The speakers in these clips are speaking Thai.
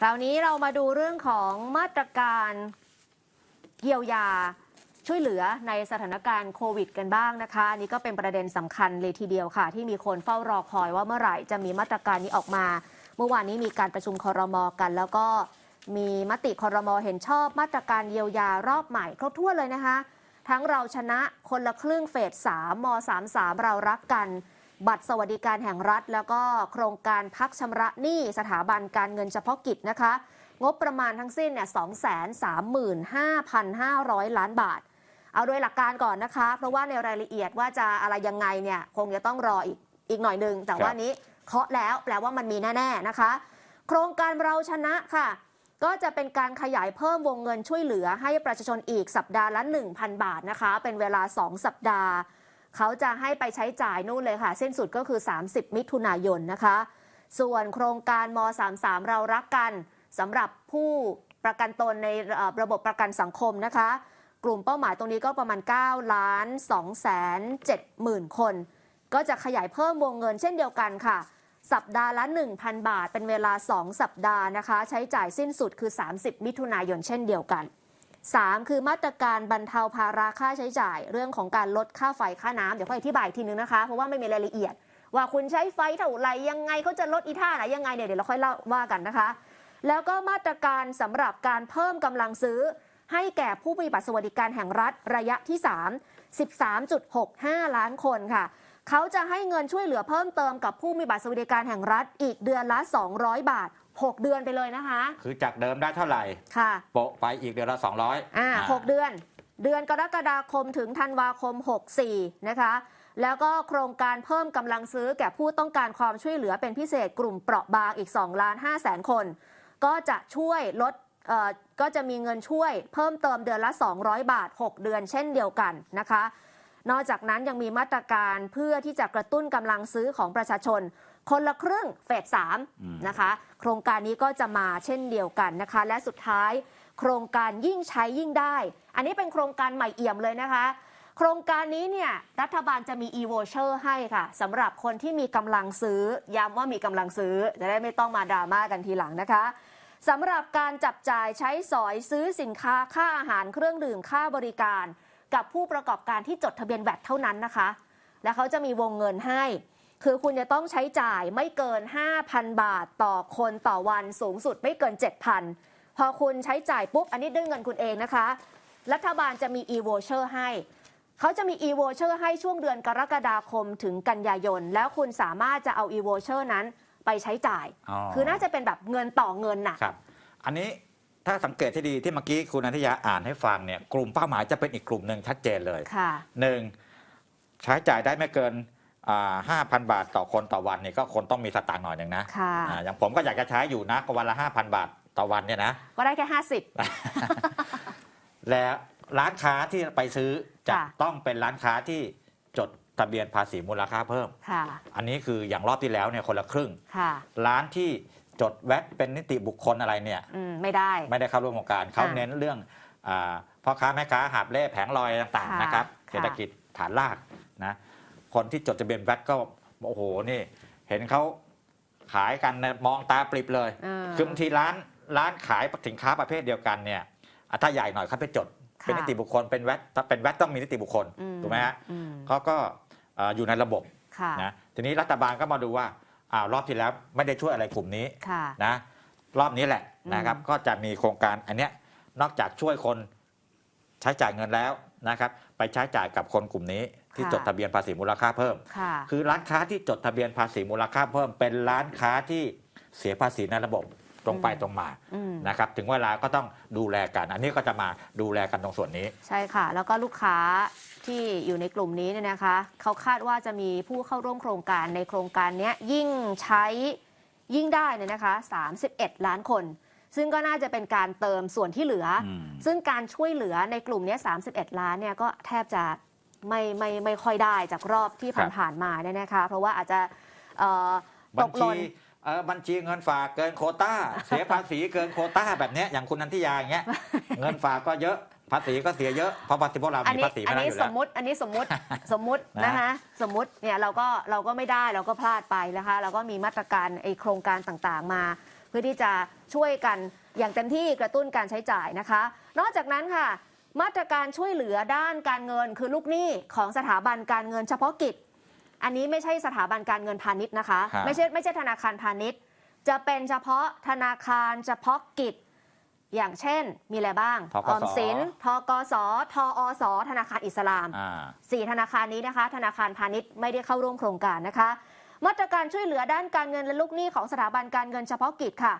คราวนี้เรามาดูเรื่องของมาตรการเยียวยาช่วยเหลือในสถานการณ์โควิด กันบ้างนะคะอันนี่ก็เป็นประเด็นสำคัญเลยทีเดียวค่ะ ที่มีคนเฝ้ารอคอยว่าเมื่อไหร่จะมีมาตรการนี้ออกมา เมื่อวานนี้มีการประชุมคอรมอกัน แล้วก็มีมติคอรมอเห็นชอบมาตรการเยียวยารอบใหม่ครบถ้วนเลยนะคะ ทั้งเราชนะคนละครึ่งเฟส3ม 33 เรารักกัน บัตรสวัสดิการแห่งรัฐ แล้วก็โครงการพักชำระหนี้สถาบันการเงินเฉพาะกิจนะคะ งบประมาณทั้งสิ้นเนี่ย235,500 ล้านบาท เอาโดยหลักการก่อนนะคะ เพราะว่าในรายละเอียดว่าจะอะไรยังไงเนี่ยคงจะต้องรออีกอีกหน่อยหนึ่งแต่ว่านี้เคาะแล้วแปลว่ามันมีแน่ๆนะคะ โครงการเราชนะค่ะ ก็จะเป็นการขยายเพิ่มวงเงินช่วยเหลือให้ประชาชนอีกสัปดาห์ละ 1,000 บาทนะคะ เป็นเวลา 2 สัปดาห์ เขาจะให้ไปใช้จ่ายนู่นเลยค่ะ สิ้นสุดก็คือ 30 มิถุนายนนะคะ ส่วนโครงการม 33 เรารักกันสำหรับผู้ประกันตนในระบบประกันสังคมนะคะ กลุ่มเป้าหมายตรงนี้ก็ประมาณ 9 ล้าน2แสน7หมื่นคน ก็จะขยายเพิ่มวงเงินเช่นเดียวกันค่ะ สัปดาห์ละ 1,000 บาท เป็นเวลา 2 สัปดาห์นะคะ ใช้จ่ายสิ้นสุดคือ 30 มิถุนายนเช่นเดียวกัน 3 คือมาตรการบรรเทาภาระค่าใช้จ่าย เรื่องของการลดค่าไฟค่าน้ำเดี๋ยวค่อยอธิบายอีกทีนึงนะคะ เพราะว่าไม่มีรายละเอียด ว่าคุณใช้ไฟเท่าไหร่ยังไงเขาจะลดอีท่าไหนยังไงเนี่ยเดี๋ยวเราค่อยเล่าว่ากันนะคะ แล้วก็มาตรการสำหรับการเพิ่มกำลังซื้อ ให้แก่ผู้มีบัตรสวัสดิการแห่งรัฐระยะที่ 3 13.65 ล้านคนค่ะเขาจะให้เงินช่วยเหลือเพิ่มเติมกับผู้มีบัตรสวัสดิการแห่งรัฐอีกเดือนละ 200 บาท 6 เดือนไปเลยนะคะ คือจากเดิมได้เท่าไหร่ ค่ะโปะไปอีกเดือนละ200อ่าหกเดือน เดือนกรกฎาคมถึงธันวาคม 64 นะคะ แล้วก็โครงการเพิ่มกำลังซื้อแก่ผู้ต้องการความช่วยเหลือเป็นพิเศษกลุ่มเปราะบางอีก2ล้าน5แสนคน ก็จะช่วยลดเอ่อก็จะมีเงินช่วยเพิ่มเติมเดือนละ 200 บาท 6 เดือนเช่นเดียวกันนะคะ นอกจากนั้นยังมีมาตรการเพื่อที่จะกระตุ้นกำลังซื้อของประชาชน คนละครึ่งเฟสอืม3นะคะ โครงการนี้ก็จะมาเช่นเดียวกันนะคะ และสุดท้ายโครงการยิ่งใช้ยิ่งได้ อันนี้เป็นโครงการใหม่เอี่ยมเลยนะคะ โครงการนี้เนี่ยรัฐบาลจะมี e-voucher ให้ค่ะสำหรับคนที่มีกำลังซื้อ ย้ำว่ามีกำลังซื้อ จะได้ไม่ต้องมาดราม่ากันทีหลังนะคะสำหรับการจับจ่ายใช้สอยซื้อสินค้าค่าอาหารเครื่องดื่มค่าบริการ กับผู้ประกอบการที่จดทะเบียนแวดเท่านั้นนะคะ และเขาจะมีวงเงินให้ คือคุณจะต้องใช้จ่ายไม่เกิน 5,000 บาทต่อคนต่อวันสูงสุดไม่เกิน 7,000 พอคุณใช้จ่ายปุ๊บ อันนี้ด้วยเงินคุณเองนะคะ รัฐบาลจะมี e-voucher ให้ เขาจะมี e-voucher ให้ช่วงเดือนกรกฎาคมถึงกันยายน แล้วคุณสามารถจะเอา e-voucher นั้นไปใช้จ่ายอ๋อคือน่าจะเป็นแบบเงินต่อเงินน่ะครับ อันนี้ถ้าสังเกตที่ดีที่เมื่อกี้คุณนันทยาอ่านให้ฟังเนี่ยกลุ่มเป้าหมายจะเป็นอีกกลุ่มหนึ่งชัดเจนเลยค่ะหนึ่งใช้จ่ายได้ไม่เกิน ห้าพันบาทต่อคนต่อวันเนี่ยก็คนต้องมีสตางค์หน่อยหนึ่งนะค่ะ อ่าอย่างผมก็อยากจะใช้อยู่นะก็วันละห้าพันบาทต่อวันเนี่ยนะ ก็ได้แค่แล้วร้านค้าที่ไปซื้อจะค่ะ ต้องเป็นร้านค้าที่จดทะเบียนภาษีมูลค่าเพิ่ม50ค่ะ อันนี้คืออย่างรอบที่แล้วเนี่ยคนละครึ่ง ค่ะ ร้านที่จดแวดเป็นนิติบุคคลอะไรเนี่ยอืม ไม่ได้ ไม่ได้เข้าร่วมโครงการเขาอ่าเน้นเรื่องอาพ่อค้าแม่ค้าหาบเล่แผงลอยต่างค่ะๆนะครับค่ะ เศรษฐกิจฐานรากนะ คนที่จดทะเบียนแวดก็โอ้โหนี่ เห็นเขาขายกันเนี่ยมองตาปริบเลยเออคือบางทีร้านร้านขายสินค้าประเภทเดียวกันเนี่ยอะถ้าใหญ่หน่อยเขาไปจด ค่ะเป็นนิติบุคคลเป็นแวดถ้าเป็นแวดต้องมีนิติบุคคลอืถูกไหมฮะอืมเขาก็เอ่ออยู่ในระบบค่ะนะทีนี้รัฐบาลก็มาดูว่าอ้าวรอบที่แล้วไม่ได้ช่วยอะไรกลุ่มนี้ ค่ะ นะรอบนี้แหละนะครับอืมก็จะมีโครงการอันเนี้ยนอกจากช่วยคนใช้จ่ายเงินแล้ว นะครับไปใช้จ่ายกับคนกลุ่มนี้ที่จดทะเบียนภาษีมูลค่าเพิ่มค่ะคือร้านค้าที่จดทะเบียนภาษีมูลค่าเพิ่ม เป็นร้านค้าที่เสียภาษีในระบบตรงไปอืมตรงมาอืมนะครับถึงเวลาก็ต้องดูแลกัน อันนี้ก็จะมาดูแลกันตรงส่วนนี้ ใช่ค่ะ แล้วก็ลูกค้าที่อยู่ในกลุ่มนี้เนี่ยนะคะเขาคาดว่าจะมีผู้เข้าร่วมโครงการในโครงการเนี้ยยิ่งใช้ยิ่งได้เนี่ยนะคะ 31 ล้านคน ซึ่งก็น่าจะเป็นการเติมส่วนที่เหลืออมซึ่งการช่วยเหลือในกลุ่มเนี้ย31 ล้านเนี่ยก็แทบจะไม่ไม่ไม่ค่อยได้จากรอบที่ครับผ่านๆมาเนี่ยนะคะ เพราะว่าอาจจะเอ่อตบัญกหล่ชีนเอ่อบัญชีเงินฝากเกินโควต้า เสียภาษีเกินโควต้าแบบเนี้ยอย่างคุณนันทิยาอย่างเงี้ยเงินฝากก็เยอะภาษีก็เสียเยอะเพราะภาษีพวกเราอันมีนี้ภาษีอัไม่นได้นี้อยู่สแล้มวมติอันนี้สมมติสมมตินะนะคะสมมติเนี่ยเราก็เราก็ไม่ได้เราก็พลาดไปนะคะเราก็มีมาตรการไอโครงการต่างๆมา เพื่อที่จะช่วยกันอย่างเต็มที่กระตุ้นการใช้จ่ายนะคะ นอกจากนั้นค่ะ มาตรการช่วยเหลือด้านการเงินคือลูกหนี้ของสถาบันการเงินเฉพาะกิจ อันนี้ไม่ใช่สถาบันการเงินพาณิชย์นะคะครับไม่ใช่ไม่ใช่ธนาคารพาณิชย์ จะเป็นเฉพาะธนาคารเฉพาะกิจ อย่างเช่นมีอะไรบ้างธกสออมสินทกสทอส ธนาคารอิสลามอ่าสี่ธนาคารนี้นะคะ ธนาคารพาณิชย์ไม่ได้เข้าร่วมโครงการนะคะ มาตรการช่วยเหลือด้านการเงินและลูกหนี้ของสถาบันการเงินเฉพาะกิจค่ะ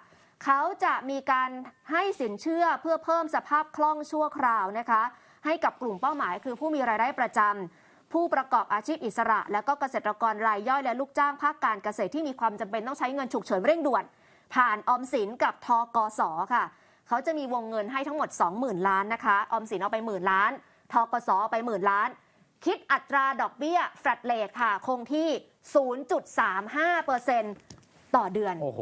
เขาจะมีการให้สินเชื่อเพื่อเพิ่มสภาพคล่องชั่วคราวนะคะ ให้กับกลุ่มเป้าหมายคือผู้มีรายได้ประจำผู้ประกอบอาชีพอิสระ และก็เกษตรกรรายย่อยและลูกจ้างภาคการเกษตรที่มีความจำเป็นต้องใช้เงินฉุกเฉินเร่งด่วน ผ่านออมสินกับทกสค่ะ เขาจะมีวงเงินให้ทั้งหมด 20,000 ล้านนะคะออมสินเอาไปหมื่นล้านทกสอไปหมื่นล้าน คิดอัตราดอกเบี้ยแฟลตเลทค่ะ คงที่ 0.35%ต่อเดือน โอ้โห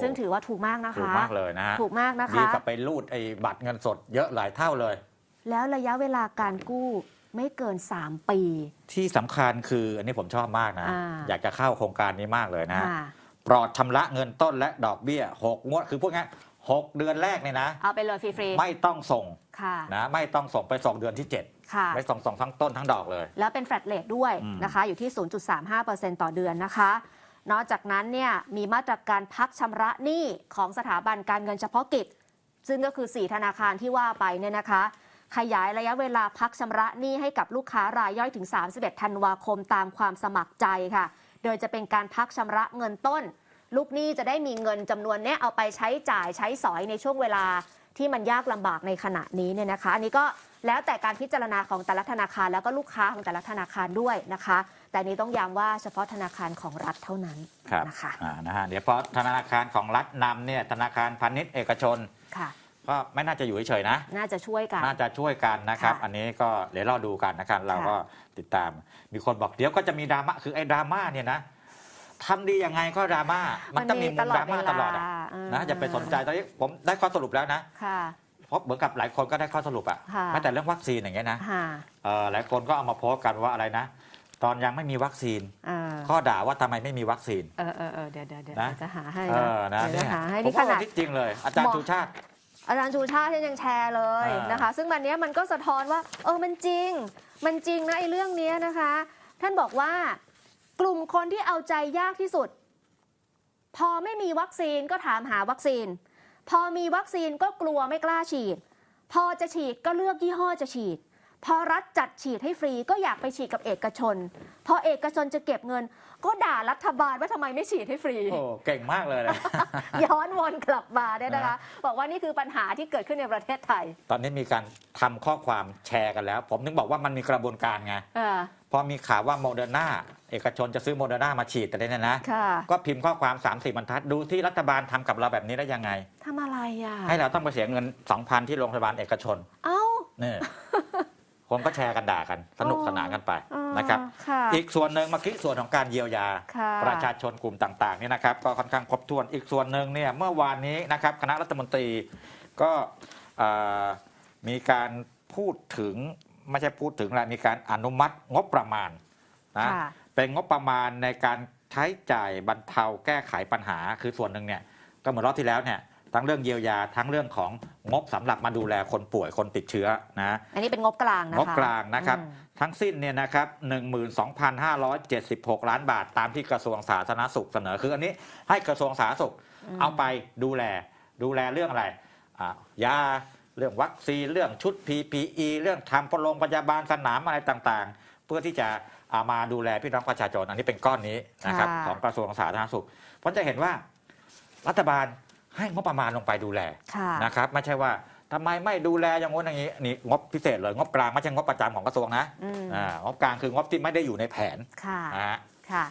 ซึ่งถือว่าถูกมากนะคะ ถูกมากเลยนะฮะ ถูกมากนะดีคะกับไปรูดไอ้บัตรเงินสดเยอะหลายเท่าเลย แล้วระยะเวลาการกู้ไม่เกิน 3 ปี ที่สำคัญคืออันนี้ผมชอบมากนะอ่าอยากจะเข้าโครงการนี้มากเลยนะค่ะปลอดชำระเงินต้นและดอกเบี้ยหกงวด คือพวกนี้ หกเดือนแรกเนี่ยนะ เอาไปเลยฟรีไม่ต้องส่งๆค่ะ นะไม่ต้องส่งไปส่งเดือนที่ค่ะ7ไม่ส่งส่งทั้งต้นทั้งดอกเลย แล้วเป็นแฟลตเลทด้วยอืม นะคะ อยู่ที่ 0.35%ต่อเดือนนะคะ นอกจากนั้นเนี่ยมีมาตรการพักชำระหนี้ของสถาบันการเงินเฉพาะกิจ ซึ่งก็คือ 4 ธนาคารที่ว่าไปเนี่ยนะคะ ขยายระยะเวลาพักชำระหนี้ให้กับลูกค้ารายย่อยถึง 31 ธันวาคมตามความสมัครใจค่ะ โดยจะเป็นการพักชำระเงินต้น ลูกหนี้จะได้มีเงินจำนวนเนี้ยเอาไปใช้จ่ายใช้สอยในช่วงเวลาที่มันยากลำบากในขณะนี้เนี่ยนะคะ อันนี้ก็แล้วแต่การพิจารณาของแต่ละธนาคารแล้วก็ลูกค้าของแต่ละธนาคารด้วยนะคะ แต่อันนี้ต้องย้ำว่าเฉพาะธนาคารของรัฐเท่านั้นครับนะคะอ่านะฮะเดี๋ยวพอธนาคารของรัฐนำเนี่ยธนาคารพาณิชย์เอกชนค่ะก็ไม่น่าจะอยู่เฉยๆนะ น่าจะช่วยกัน น่าจะช่วยกันนะครับค่ะอันนี้ก็เดี๋ยวเราดูกันนะครับ เราก็ติดตาม มีคนบอกเดี๋ยวก็จะมีดราม่า คือไอ้ดราม่าเนี่ยนะ ทำดียังไงก็ดราม่า มันต้องมีมุมดราม่าตลอดอะเออนะอย่าไปสนใจตอนนี้ผมได้ข้อสรุปแล้วนะค่ะ เพราะเหมือนกับหลายคนก็ได้ข้อสรุปอะค่ะ แม้แต่เรื่องวัคซีนอย่างเงี้ยนะค่ะเอ่อหลายคนก็เอามาโพสต์กันว่าอะไรนะ ตอนยังไม่มีวัคซีน เออข้อด่าว่าทำไมไม่มีวัคซีน เออเออเออเดี๋ยวเดี๋ยวเดี๋ยวนะ จะหาให้เอนะอนะเดี๋ยวเนี่จะยหาให้ผมนี่ขว่านาด ที่จริงเลย อาจารหมย์อชูชาติ อาจารย์ชูชาติยังแชร์เลยอ่านนะคะ ซึ่งวันนี้มันก็สะท้อนว่า เออมันจริง มันจริงนะไอ้เรื่องเนี้ยนะคะ ท่านบอกว่า กลุ่มคนที่เอาใจยากที่สุด พอไม่มีวัคซีนก็ถามหาวัคซีน พอมีวัคซีนก็กลัวไม่กล้าฉีด พอจะฉีดก็เลือกยี่ห้อจะฉีด พอรัฐจัดฉีดให้ฟรีก็อยากไปฉีดกับเอกชน พอเอกชนจะเก็บเงิน ก็ด่ารัฐบาลว่าทำไมไม่ฉีดให้ฟรี โอ้เก่งมากเลยนะ ย้อนวนกลับมาเนี่ยนะคะ บอกว่านี่คือปัญหาที่เกิดขึ้นในประเทศไทยตอนนี้มีการทำข้อความแชร์กันแล้ว ผมถึงบอกว่ามันมีกระบวนการไง เออ พอมีข่าวว่าโมเดอร์นา เอกชนจะซื้อโมเดอร์นามาฉีดแต่เนี่ยนะ ค่ะก็พิมพ์ข้อความ 3 4บรรทัดดูที่รัฐบาลทำกับเราแบบนี้ได้ยังไง ทำอะไรอะ ให้เราต้องไปเสียเงิน 2,000 ที่โรงพยาบาลเอกชนเอ้า นี่ คนก็แชร์กันด่ากัน สนุกสนานกันไปอ๋อนะครับ ค่ะ อีกส่วนหนึ่งเมื่อกี้ส่วนของการเยียวยา ค่ะ ประชาชนกลุ่มต่างๆเนี่ยนะครับ ก็ค่อนข้างครบถ้วนอีกส่วนหนึ่งเนี่ยเมื่อวานนี้นะครับคณะรัฐมนตรีก็เอ่อมีการพูดถึงไม่ใช่พูดถึงอะไรมีการอนุมัติงบประมาณนะค่ะ เป็นงบประมาณในการใช้จ่ายบรรเทาแก้ไขปัญหา คือส่วนหนึ่งเนี่ยก็เหมือนรอบที่แล้วเนี่ยทั้งเรื่องเยียวยาทั้งเรื่องของงบสำหรับมาดูแลคนป่วยคนติดเชื้อนะอันนี้เป็นงบกลางนะคะงบกลางนะครับอืมทั้งสิ้นเนี่ยนะครับ12,576 ล้านบาทตามที่กระทรวงสาธารณสุขเสนอคืออันนี้ให้กระทรวงสาธารณสุขอืมเอาไปดูแลดูแลเรื่องอะไรอ่ายาเรื่องวัคซีนเรื่องชุด PPE เรื่องทำพลงพยาบาลสนามอะไรต่างๆ เพื่อที่จะ เอามาดูแลพี่น้องประชาชนอันนี้เป็นก้อนนี้นะครับค่ะ ของกระทรวงสาธารณสุข เพราะจะเห็นว่ารัฐบาลให้งบประมาณลงไปดูแลค่ะ นะครับไม่ใช่ว่าทำไมไม่ดูแลอย่างงู้นอย่างนี้นี่งบพิเศษเลยงบกลางไม่ใช่งบประจำของกระทรวงนะอืม อ่างบกลางคืองบที่ไม่ได้อยู่ในแผนค่ะ นะฮะ ค่ะ